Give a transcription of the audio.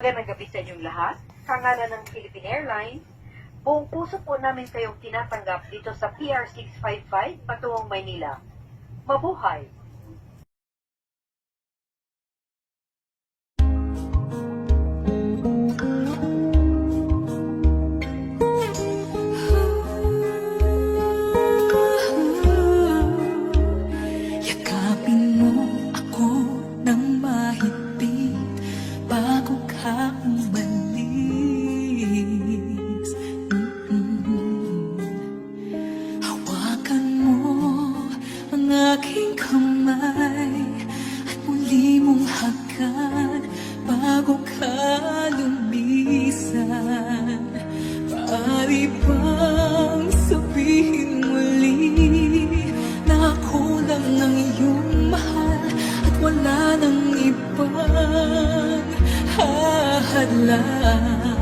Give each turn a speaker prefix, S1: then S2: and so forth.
S1: Magandang gabi sa inyong lahat. Kangalan ng Philippine Airlines, buong puso po namin kayong tinatanggap dito sa PR655 patungong Maynila. Mabuhay!
S2: Kamay at muli mong hagan bago ka lumisan. Maaari bang sabihin muli na ako lang ang iyong mahal at wala nang ibang hahadlang?